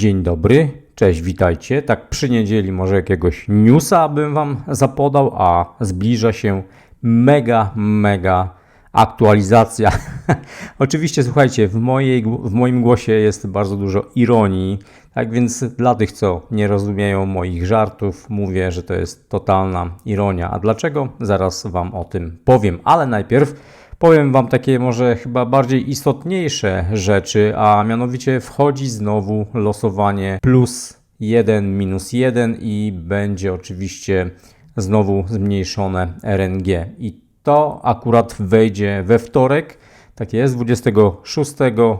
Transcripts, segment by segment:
Dzień dobry, cześć, witajcie. Tak przy niedzieli może jakiegoś newsa bym Wam zapodał, a zbliża się mega, mega aktualizacja. Oczywiście, słuchajcie, w, mojej, w moim głosie jest bardzo dużo ironii, tak więc dla tych, co nie rozumieją moich żartów, mówię, że to jest totalna ironia. A dlaczego? Zaraz Wam o tym powiem, ale najpierw powiem Wam takie może chyba bardziej istotniejsze rzeczy, a mianowicie wchodzi znowu losowanie plus 1, minus 1 i będzie oczywiście znowu zmniejszone RNG. I to akurat wejdzie we wtorek, tak jest, 26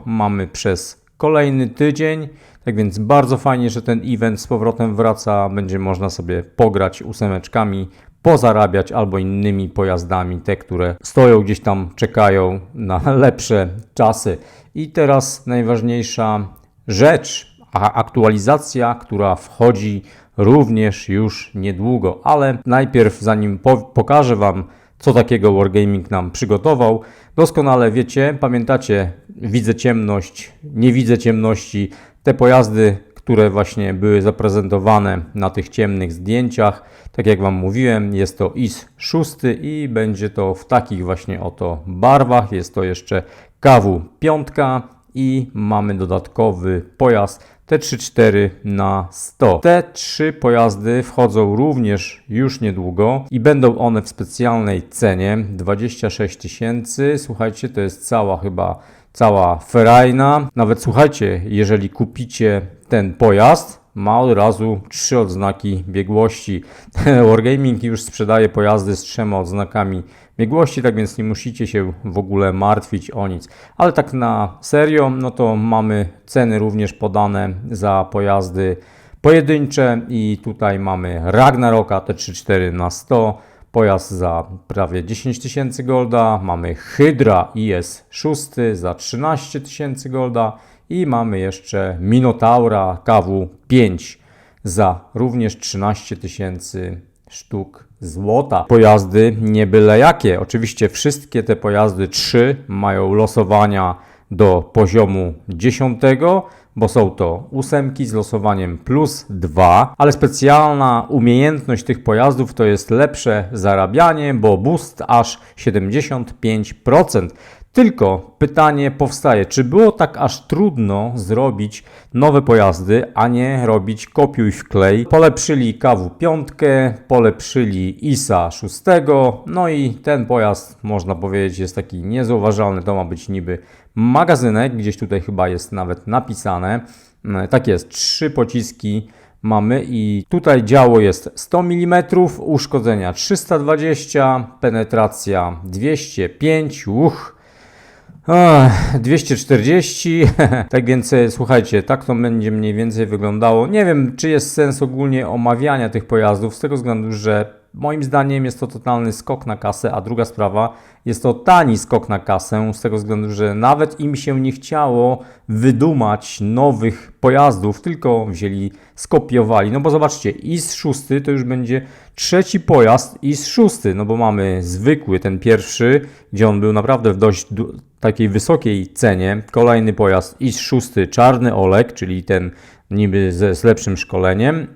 mamy przez kolejny tydzień. Tak więc bardzo fajnie, że ten event z powrotem wraca. Będzie można sobie pograć ósemeczkami, pozarabiać albo innymi pojazdami, te, które stoją gdzieś tam, czekają na lepsze czasy. I teraz najważniejsza rzecz, a aktualizacja, która wchodzi również już niedługo, ale najpierw zanim po pokażę Wam, co takiego Wargaming nam przygotował, doskonale wiecie, pamiętacie, widzę ciemność, nie widzę ciemności, te pojazdy, które właśnie były zaprezentowane na tych ciemnych zdjęciach. Tak jak Wam mówiłem, jest to IS 6 i będzie to w takich właśnie oto barwach. Jest to jeszcze KW 5 i mamy dodatkowy pojazd T34 na 100. Te trzy pojazdy wchodzą również już niedługo i będą one w specjalnej cenie 26 tysięcy. Słuchajcie, to jest cała chyba cała ferajna. Nawet słuchajcie, jeżeli kupicie ten pojazd, ma od razu trzy odznaki biegłości. Wargaming już sprzedaje pojazdy z trzema odznakami biegłości, tak więc nie musicie się w ogóle martwić o nic. Ale tak na serio, no to mamy ceny również podane za pojazdy pojedyncze i tutaj mamy Ragnaroka T34 na 100, pojazd za prawie 10 tysięcy golda, mamy Hydra IS-6 za 13 tysięcy golda i mamy jeszcze Minotaura KW-5 za również 13 tysięcy sztuk złota. Pojazdy nie byle jakie. Oczywiście wszystkie te pojazdy 3 mają losowania do poziomu 10 bo są to ósemki z losowaniem plus 2, ale specjalna umiejętność tych pojazdów to jest lepsze zarabianie, bo boost aż 75%. Tylko pytanie powstaje, czy było tak aż trudno zrobić nowe pojazdy, a nie robić kopiuj wklej? Polepszyli KW5, polepszyli ISA 6, no i ten pojazd można powiedzieć jest taki niezauważalny, to ma być niby magazynek, gdzieś tutaj chyba jest nawet napisane. Tak jest, trzy pociski mamy i tutaj działo jest 100 mm, uszkodzenia 320, penetracja 205, uch, 240, tak więc e, słuchajcie, tak to będzie mniej więcej wyglądało. Nie wiem, czy jest sens ogólnie omawiania tych pojazdów, z tego względu, że moim zdaniem jest to totalny skok na kasę, a druga sprawa, jest to tani skok na kasę, z tego względu, że nawet im się nie chciało wydumać nowych pojazdów, tylko wzięli, skopiowali. No bo zobaczcie, IS-6 to już będzie trzeci pojazd IS-6, no bo mamy zwykły, ten pierwszy, gdzie on był naprawdę w dość takiej wysokiej cenie. Kolejny pojazd IS-6 czarny Olek, czyli ten niby ze, z lepszym szkoleniem.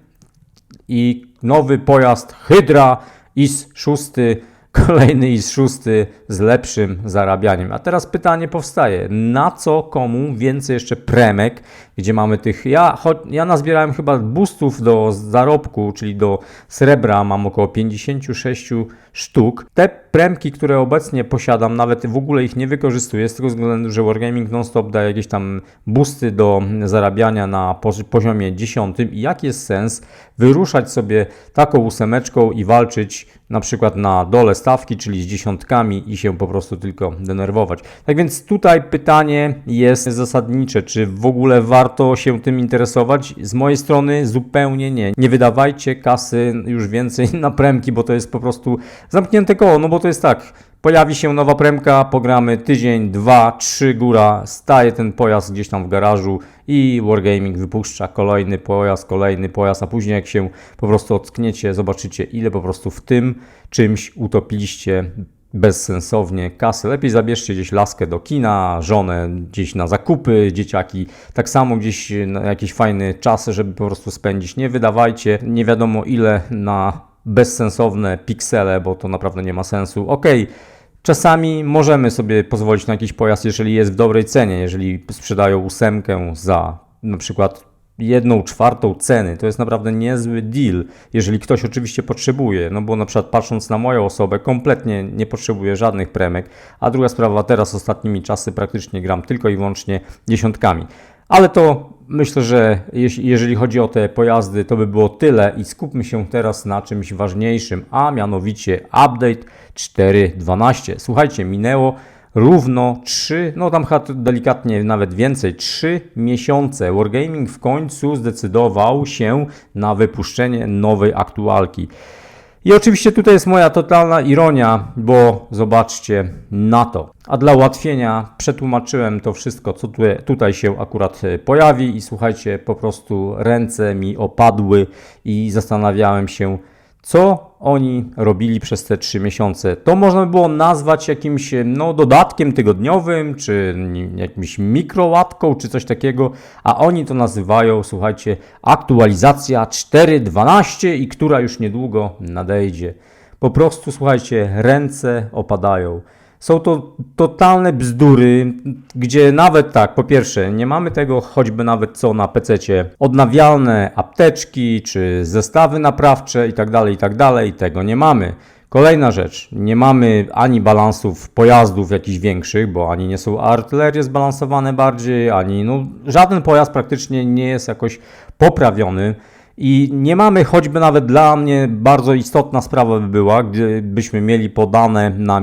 I nowy pojazd Hydra IS-6 kolejny i szósty z lepszym zarabianiem. A teraz pytanie powstaje, na co komu więcej jeszcze premek, gdzie mamy tych, ja, ja nazbierałem chyba boostów do zarobku, czyli do srebra, mam około 56 sztuk. Te premki, które obecnie posiadam, nawet w ogóle ich nie wykorzystuję, z tego względu, że Wargaming Nonstop daje jakieś tam boosty do zarabiania na poziomie 10 i jaki jest sens wyruszać sobie taką ósemeczką i walczyć na przykład na dole stawki, czyli z dziesiątkami i się po prostu tylko denerwować. Tak więc tutaj pytanie jest zasadnicze, czy w ogóle warto się tym interesować? Z mojej strony zupełnie nie. Nie wydawajcie kasy już więcej na premki, bo to jest po prostu zamknięte koło, no bo to jest tak, Pojawi się nowa premka, pogramy tydzień, dwa, trzy góra, staje ten pojazd gdzieś tam w garażu i Wargaming wypuszcza kolejny pojazd, kolejny pojazd, a później jak się po prostu ockniecie, zobaczycie ile po prostu w tym czymś utopiliście bezsensownie kasy. Lepiej zabierzcie gdzieś laskę do kina, żonę gdzieś na zakupy, dzieciaki. Tak samo gdzieś na jakiś fajny czas, żeby po prostu spędzić. Nie wydawajcie nie wiadomo ile na bezsensowne piksele, bo to naprawdę nie ma sensu. Okej. Czasami możemy sobie pozwolić na jakiś pojazd, jeżeli jest w dobrej cenie, jeżeli sprzedają ósemkę za na przykład jedną czwartą ceny. To jest naprawdę niezły deal, jeżeli ktoś oczywiście potrzebuje. No bo na przykład patrząc na moją osobę, kompletnie nie potrzebuję żadnych premek. A druga sprawa, teraz ostatnimi czasy praktycznie gram tylko i wyłącznie dziesiątkami. Ale to myślę, że jeżeli chodzi o te pojazdy, to by było tyle i skupmy się teraz na czymś ważniejszym, a mianowicie update 4.12. Słuchajcie, minęło równo 3, no tam delikatnie nawet więcej, 3 miesiące. Wargaming w końcu zdecydował się na wypuszczenie nowej aktualki. I oczywiście tutaj jest moja totalna ironia, bo zobaczcie na to. A dla ułatwienia przetłumaczyłem to wszystko, co tutaj, tutaj się akurat e, pojawi i słuchajcie, po prostu ręce mi opadły i zastanawiałem się, co oni robili przez te trzy miesiące. To można by było nazwać jakimś no, dodatkiem tygodniowym, czy jakimś mikrołatką, czy coś takiego, a oni to nazywają, słuchajcie, aktualizacja 4.12 i która już niedługo nadejdzie. Po prostu, słuchajcie, ręce opadają. Są to totalne bzdury, gdzie nawet tak, po pierwsze, nie mamy tego choćby nawet co na PC, odnawialne apteczki czy zestawy naprawcze itd., itd., tego nie mamy. Kolejna rzecz, nie mamy ani balansów pojazdów jakichś większych, bo ani nie są artylerie zbalansowane bardziej, ani no, żaden pojazd praktycznie nie jest jakoś poprawiony. I nie mamy, choćby nawet dla mnie bardzo istotna sprawa by była, gdybyśmy mieli podane na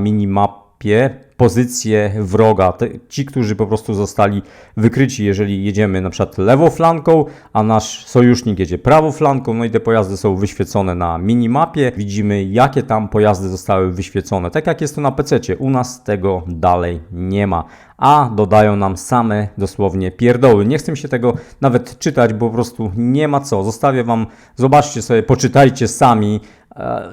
minimapie pozycje wroga. Ci, którzy po prostu zostali wykryci, jeżeli jedziemy na przykład lewą flanką, a nasz sojusznik jedzie prawą flanką, no i te pojazdy są wyświecone na minimapie. Widzimy, jakie tam pojazdy zostały wyświecone. Tak jak jest to na PC. U nas tego dalej nie ma. A dodają nam same dosłownie pierdoły. Nie chcę się tego nawet czytać, bo po prostu nie ma co. Zostawię Wam, zobaczcie sobie, poczytajcie sami.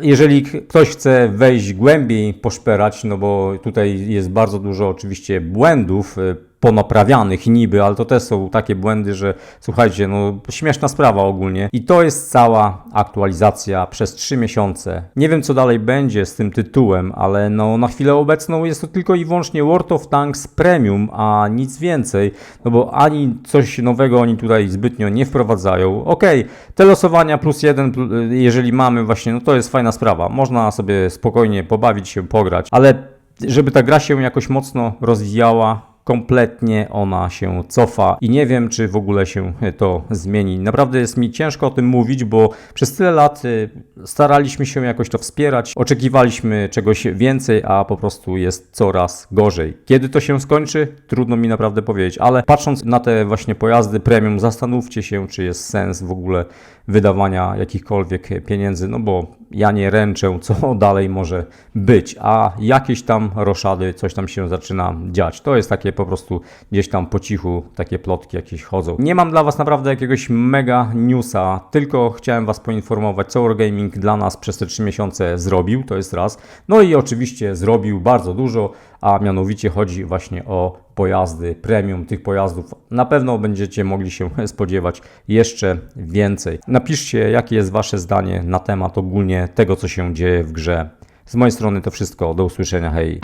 Jeżeli ktoś chce wejść głębiej, poszperać, no bo tutaj jest bardzo dużo oczywiście błędów e, ponaprawianych niby, ale to też są takie błędy, że słuchajcie, no śmieszna sprawa ogólnie. I to jest cała aktualizacja przez 3 miesiące. Nie wiem co dalej będzie z tym tytułem, ale no na chwilę obecną jest to tylko i wyłącznie World of Tanks Premium, a nic więcej, no bo ani coś nowego oni tutaj zbytnio nie wprowadzają. Okej, te losowania plus jeden, jeżeli mamy właśnie, no to jest fajna sprawa. Można sobie spokojnie pobawić się, pograć, ale żeby ta gra się jakoś mocno rozwijała, kompletnie ona się cofa i nie wiem, czy w ogóle się to zmieni. Naprawdę jest mi ciężko o tym mówić, bo przez tyle lat y, staraliśmy się jakoś to wspierać, oczekiwaliśmy czegoś więcej, a po prostu jest coraz gorzej. Kiedy to się skończy? Trudno mi naprawdę powiedzieć, ale patrząc na te właśnie pojazdy premium, zastanówcie się, czy jest sens w ogóle wydawania jakichkolwiek pieniędzy, no bo ja nie ręczę, co dalej może być, a jakieś tam roszady, coś tam się zaczyna dziać. To jest takie po prostu gdzieś tam po cichu, takie plotki jakieś chodzą. Nie mam dla Was naprawdę jakiegoś mega newsa, tylko chciałem Was poinformować, co Wargaming dla nas przez te 3 miesiące zrobił, to jest raz. No i oczywiście zrobił bardzo dużo, a mianowicie chodzi właśnie o pojazdy premium. Tych pojazdów na pewno będziecie mogli się spodziewać jeszcze więcej. Napiszcie, jakie jest Wasze zdanie na temat ogólnie tego, co się dzieje w grze. Z mojej strony to wszystko. Do usłyszenia. Hej.